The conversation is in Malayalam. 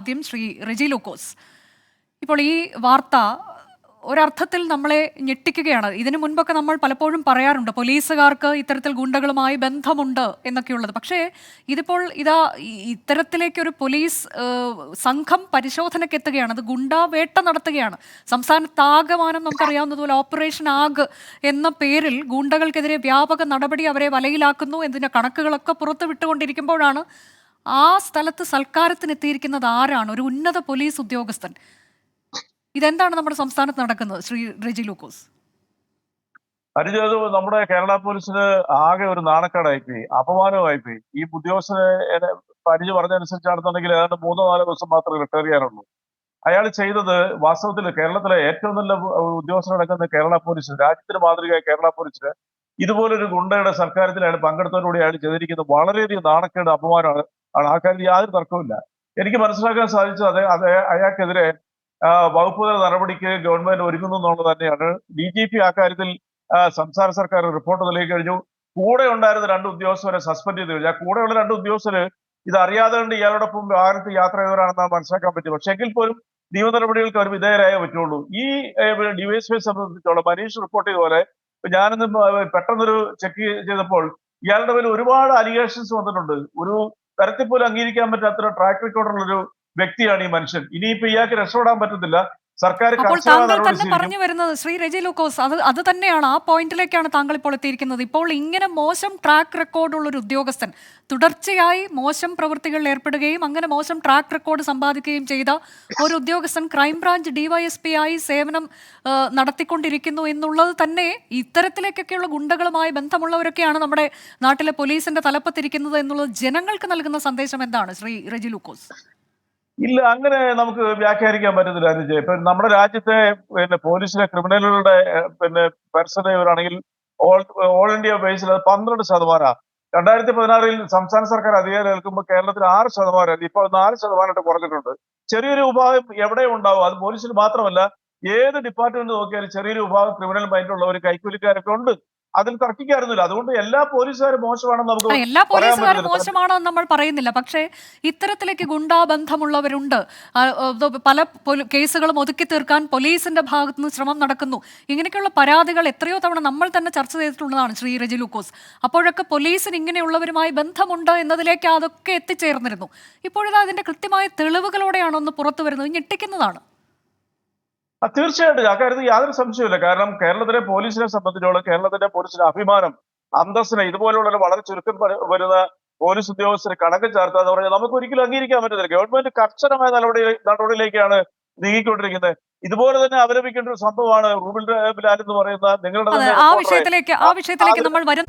ആദ്യം ശ്രീ റെജി ലൂക്കോസ്. ഇപ്പോൾ ഈ വാർത്ത ഒരർത്ഥത്തിൽ നമ്മളെ ഞെട്ടിക്കുകയാണ്. ഇതിനു മുൻപൊക്കെ നമ്മൾ പലപ്പോഴും പറയാറുണ്ട് പോലീസുകാർക്ക് ഇത്തരത്തിൽ ഗുണ്ടകളുമായി ബന്ധമുണ്ട് എന്നൊക്കെയുള്ളത്. പക്ഷേ ഇതിപ്പോൾ ഇതാ ഇത്തരത്തിലേക്ക് ഒരു പോലീസ് സംഘം പരിശോധനയ്ക്ക് എത്തുകയാണ്. അത് ഗുണ്ടാവേട്ട നടത്തുകയാണ്. സംസ്ഥാനത്താകമാനം നമുക്കറിയാവുന്നതുപോലെ ഓപ്പറേഷൻ ആഗ് എന്ന പേരിൽ ഗുണ്ടകൾക്കെതിരെ വ്യാപക നടപടി അവരെ വലയിലാക്കുന്നു എന്നതിന്റെ കണക്കുകളൊക്കെ പുറത്തു വിട്ടുകൊണ്ടിരിക്കുമ്പോഴാണ് ആ സ്ഥലത്ത് സൽക്കാരത്തിന് എത്തിയിരിക്കുന്നത് ആരാണ്? ഒരു ഉന്നത പോലീസ് ഉദ്യോഗസ്ഥൻ. ഇതെന്താണ് നമ്മുടെ സംസ്ഥാനത്ത് നടക്കുന്നത് ശ്രീ റെജി ലൂക്കോസ്? അനുജത് നമ്മുടെ കേരള പോലീസിന് ആകെ ഒരു നാണക്കേടായി പോയി അപമാനമായി പോയി ഈ ഉദ്യോഗസ്ഥനെ എന്നെ പരിചയ പറഞ്ഞനുസരിച്ചാണെന്നുണ്ടെങ്കിൽ ഏതാണ്ട് മൂന്നോ നാലോ ദിവസം മാത്രമേ റിട്ടയർ ചെയ്യാനുള്ളൂ. അയാൾ ചെയ്തത് വാസ്തവത്തിൽ കേരളത്തിലെ ഏറ്റവും നല്ല ഉദ്യോഗസ്ഥരടക്കുന്ന കേരള പോലീസ് രാജ്യത്തിന് മാതൃകയായ കേരള പോലീസിന് ഇതുപോലൊരു ഗുണ്ടയുടെ സർക്കാരിനെ അയാൾ പങ്കെടുത്തതോടുകൂടി അയാൾ ചെയ്തിരിക്കുന്നത്. വളരെയധികം നാണക്കേട് അപമാനമാണ്. ആണ്. ആ കാര്യത്തിൽ യാതൊരു തർക്കവുമില്ല. എനിക്ക് മനസ്സിലാക്കാൻ സാധിച്ചത് അതെ അതെ അയാൾക്കെതിരെ വകുപ്പുതല വകുപ്പ് നടപടിക്ക് ഗവൺമെന്റ് ഒരുങ്ങുന്നു എന്നുള്ളത് തന്നെയാണ്. ഡി ജി പി അക്കാര്യത്തിൽ സംസ്ഥാന സർക്കാർ റിപ്പോർട്ട് നൽകി കഴിഞ്ഞു. കൂടെ ഉണ്ടായിരുന്ന രണ്ട് ഉദ്യോഗസ്ഥരെ സസ്പെൻഡ് ചെയ്ത് കഴിഞ്ഞു. ആ കൂടെയുള്ള രണ്ട് ഉദ്യോഗസ്ഥര് ഇത് അറിയാതെ കൊണ്ട് ഇയാളോടൊപ്പം വാഹനത്തിൽ യാത്ര ചെയ്തവരാണെന്ന് മനസ്സിലാക്കാൻ പറ്റും പക്ഷെ എങ്കിൽ പോലും നിയമ നടപടികൾക്ക് അവർ വിധേയരായേ പറ്റുള്ളൂ. ഈ ഡിവൈഎസ്പിയെ സംബന്ധിച്ചോളം മനീഷ് റിപ്പോർട്ട് ചെയ്ത പോലെ ഞാനിന്ന് പെട്ടെന്നൊരു ചെക്ക് ചെയ്തപ്പോൾ ഇയാളുടെ പേരിൽ ഒരുപാട് അലിഗേഷൻസ് വന്നിട്ടുണ്ട്. ഒരു തരത്തിൽ പോലും അംഗീകരിക്കാൻ പറ്റാത്ത ട്രാക്ക് റെക്കോർഡുള്ള ഒരു വ്യക്തിയാണ് ഈ മനുഷ്യൻ. ഇനിയിപ്പോ ഇയാൾക്ക് രക്ഷപ്പെടാൻ പറ്റുന്നില്ല സർക്കാർ അപ്പോൾ താങ്കൾ തന്നെ പറഞ്ഞു വരുന്നത് ശ്രീ റെജി ലൂക്കോസ് അത് അത് തന്നെയാണ്. ആ പോയിന്റിലേക്കാണ് താങ്കൾ ഇപ്പോൾ എത്തിയിരിക്കുന്നത്. ഇപ്പോൾ ഇങ്ങനെ മോശം ട്രാക്ക് റെക്കോർഡുള്ള ഒരു ഉദ്യോഗസ്ഥൻ തുടർച്ചയായി മോശം പ്രവൃത്തികളിൽ ഏർപ്പെടുകയും അങ്ങനെ മോശം ട്രാക്ക് റെക്കോർഡ് സമ്പാദിക്കുകയും ചെയ്ത ഒരു ഉദ്യോഗസ്ഥൻ ക്രൈംബ്രാഞ്ച് ഡിവൈഎസ്പി ആയി സേവനം നടത്തിക്കൊണ്ടിരിക്കുന്നു എന്നുള്ളത് തന്നെ ഇത്തരത്തിലേക്കൊക്കെയുള്ള ഗുണ്ടകളുമായി ബന്ധമുള്ളവരൊക്കെയാണ് നമ്മുടെ നാട്ടിലെ പോലീസിന്റെ തലപ്പത്തിരിക്കുന്നത് എന്നുള്ളത് ജനങ്ങൾക്ക് നൽകുന്ന സന്ദേശം എന്താണ് ശ്രീ റെജി ലൂക്കോസ്? ഇല്ല അങ്ങനെ നമുക്ക് വ്യാഖ്യാനിക്കാൻ പറ്റത്തില്ല അനുജയ് ഇപ്പൊ നമ്മുടെ രാജ്യത്തെ പിന്നെ പോലീസിലെ ക്രിമിനലുകളുടെ പിന്നെ ആണെങ്കിൽ ഓൾ ഓൾ ഇന്ത്യ ബേസിൽ അത് പന്ത്രണ്ട് ശതമാനമാണ് രണ്ടായിരത്തി പതിനാറിൽ സംസ്ഥാന സർക്കാർ അധികാരം ഏൽക്കുമ്പോൾ കേരളത്തിൽ ആറ് ശതമാനമായിരുന്നു. ഇപ്പൊ നാല് ശതമാനമായിട്ട് കുറഞ്ഞിട്ടുണ്ട്. ചെറിയൊരു വിഭാഗം എവിടെ ഉണ്ടാവും? അത് പോലീസിൽ മാത്രമല്ല ഏത് ഡിപ്പാർട്ട്മെന്റ് നോക്കിയാലും ചെറിയൊരു വിഭാഗം ക്രിമിനൽ മൈൻഡുള്ളവർ കൈക്കൂലിക്കാരൊക്കെ ഉണ്ട്. അതിൽ തർക്കിക്കാറുന്നില്ല അതുകൊണ്ട് എല്ലാ പോലീസുകാരും മോശമാണെന്ന് നമുക്ക് എല്ലാ പോലീസുകാരും. മോശമാണെന്ന് നമ്മൾ പറയുന്നില്ല. പക്ഷേ ഇത്തരത്തിലേക്ക് ഗുണ്ടാബന്ധമുള്ളവരുണ്ട്. പല കേസുകളും ഒതുക്കി തീർക്കാൻ പോലീസിന്റെ ഭാഗത്തുനിന്ന് ശ്രമം നടക്കുന്നു. ഇങ്ങനെയൊക്കെയുള്ള പരാതികൾ എത്രയോ തവണ നമ്മൾ തന്നെ ചർച്ച ചെയ്തിട്ടുള്ളതാണ് ശ്രീ രജി ലൂക്കോസ്. അപ്പോഴൊക്കെ പോലീസിന് ഇങ്ങനെയുള്ളവരുമായി ബന്ധമുണ്ട് എന്നതിലേക്ക് അതൊക്കെ എത്തിച്ചേർന്നിരുന്നു. ഇപ്പോഴത് അതിന്റെ കൃത്യമായ തെളിവുകളോടെയാണ് ഒന്ന് പുറത്തു വരുന്നത്. ഞെട്ടിക്കുന്നതാണ്. തീർച്ചയായിട്ടും. അക്കാര്യത്തിൽ യാതൊരു സംശയമില്ല കാരണം കേരളത്തിലെ പോലീസിനെ സംബന്ധിച്ചോളം കേരളത്തിന്റെ പോലീസിന്റെ അഭിമാനം അന്തസ്സിനെ ഇതുപോലുള്ള വളരെ ചുരുക്കം വരുന്ന പോലീസ് ഉദ്യോഗസ്ഥരെ കണക്ക് ചേർത്താന്ന് പറഞ്ഞാൽ നമുക്ക് ഒരിക്കലും അംഗീകരിക്കാൻ പറ്റത്തില്ല. ഗവൺമെന്റ് കർശനമായ നടപടി നടപടിയിലേക്കാണ് നീങ്ങിക്കൊണ്ടിരിക്കുന്നത്. ഇതുപോലെ തന്നെ അപലപിക്കേണ്ട ഒരു സംഭവമാണ് റൂബിൾ ബിലാൽ എന്ന് പറയുന്ന നിങ്ങളുടെ ആ വിഷയത്തിലേക്ക് ആ വിഷയത്തിലേക്ക് നമ്മൾ വരും.